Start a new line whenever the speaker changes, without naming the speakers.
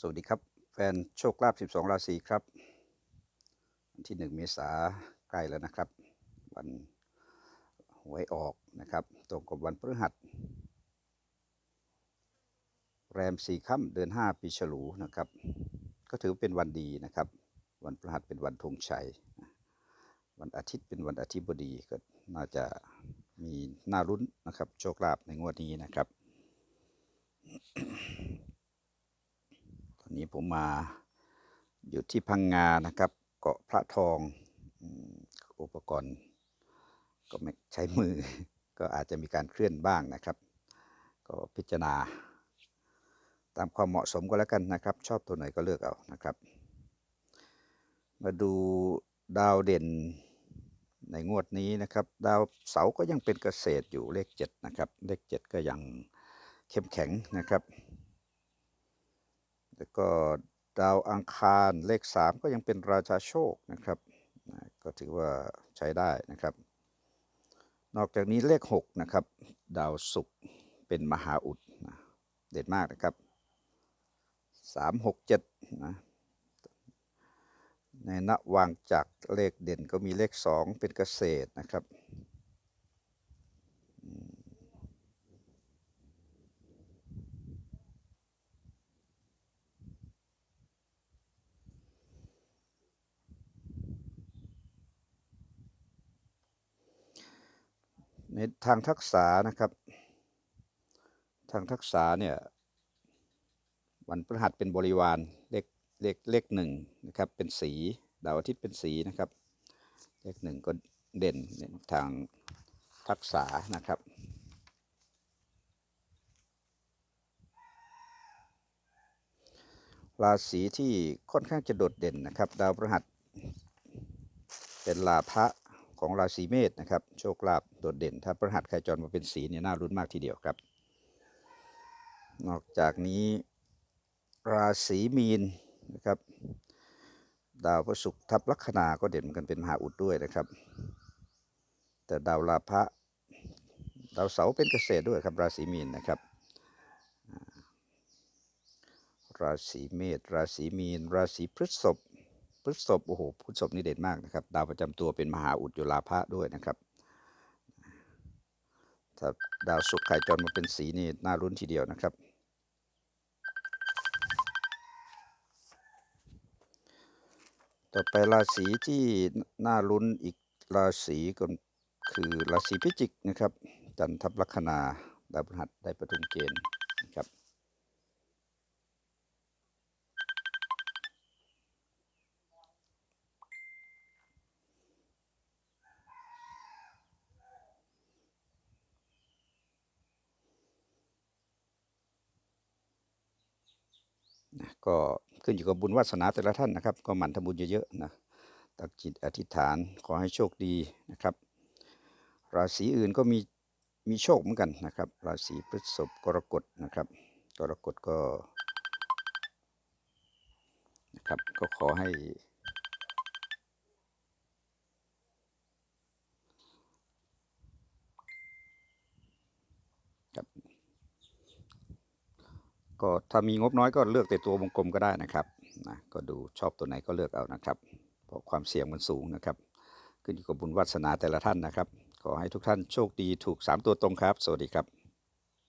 สวัสดีครับ แฟนโชคลาภ 12 ราศีครับ วันที่ 1 เมษาใกล้แล้วนะครับ วันหวยออกนะครับ ตรงกับวันพฤหัส แรมสี่ค่ำเดือน5 ปีฉลูนะครับ ก็ถือเป็นวันดีนะครับ วันพฤหัสเป็นวันธงชัย วันอาทิตย์เป็นวันอาทิตย์บดีก็น่าจะมีน่ารุ้นนะครับ โชคลาภในงวดนี้นะครับ นนี้ผมมาอยู่ที่พังงานะครับ เกาะพระทองอุปกรณ์ ก็ไม่ใช้มือ ก็อาจจะมีการเคลื่อนบ้างนะครับ ก็พิจารณา ตามความเหมาะสมก็แล้วกันนะครับ ชอบตัวไหนก็เลือกเอานะครับ มาดูดาวเด่นในงวดนี้นะครับ ดาวเสาก็ยังเป็นเกษตรอยู่เลขเจ็ดนะครับ เลขเจ็ดก็ยังเข้มแข็งนะครับ แล้วก็ดาวอังคารเลข 3 ก็ยังเป็นราชาโชคนะครับก็ถือว่าใช้ได้นะครับ นอกจากนี้เลข 6 นะครับ ดาวศุกร์เป็นมหาอุดนะเด่นมากนะครับ 3 6 7นะในณวางจากเลขเด่นก็มีเลข 2 เป็นเกษตรนะครับ ในทางทักษะนะครับ ทางทักษะเนี่ยวันพฤหัสเป็นบริวารเลขเลขเลขหนึ่งนะครับเป็นสีดาวอาทิตย์เป็นสีนะครับเลขหนึ่งก็เด่นในทางทักษะนะครับราศีที่ค่อนข้างจะโดดเด่นนะครับ ดาวพฤหัสเป็นลาภะ ของราศีเมษนะครับ โชคลาภโดดเด่น ถ้าพฤหัสใครจรมาเป็นสีเนี่ยน่ารุ้นมากทีเดียวครับ นอกจากนี้ราศีมีนนะครับดาวพระศุกร์ทับลัคนาก็เด่นเหมือนกันเป็นมหาอุดด้วยนะครับ แต่ดาวลาภะดาวเสาเป็นเกษตรด้วยครับราศีมีนนะครับ ราศีเมษราศีมีน ราศีพฤษภ พฤษภโอ้โหพฤษภนี่เด่นมากนะครับ ดาวประจำตัวเป็นมหาอุดยู่ลาภะด้วยนะครับถ้าดาวศุกร์ไข่จรมาเป็นสีนี่น่ารุ้นทีเดียวนะครับ ต่อไปราศีที่น่าลุ้นอีกราศีก็คือราศีพิจิกนะครับ จันทบลัคนาดาวพฤหัสได้ประทุมเกณฑ์นะครับ ก็ขึ้นอยู่กับบุญวาสนาแต่ละท่านนะครับ ก็หมั่นทำบุญเยอะๆนะตั้งจิตอธิษฐานขอให้โชคดีนะครับ ราศีอื่นก็มีมีโชคเหมือนกันนะครับ ราศีพฤษภกรกฎนะครับ กรกฎก็นะครับก็ขอให้ ก็ถ้ามีงบน้อยก็เลือกแต่ตัววงกลมก็ได้นะครับนะก็ดูชอบตัวไหนก็เลือกเอานะครับ เพราะความเสี่ยงมันสูงนะครับ ขึ้นอยู่กับบุญวาสนาแต่ละท่านนะครับ ขอให้ทุกท่านโชคดีถูก 3 ตัวตรงครับ สวัสดีครับ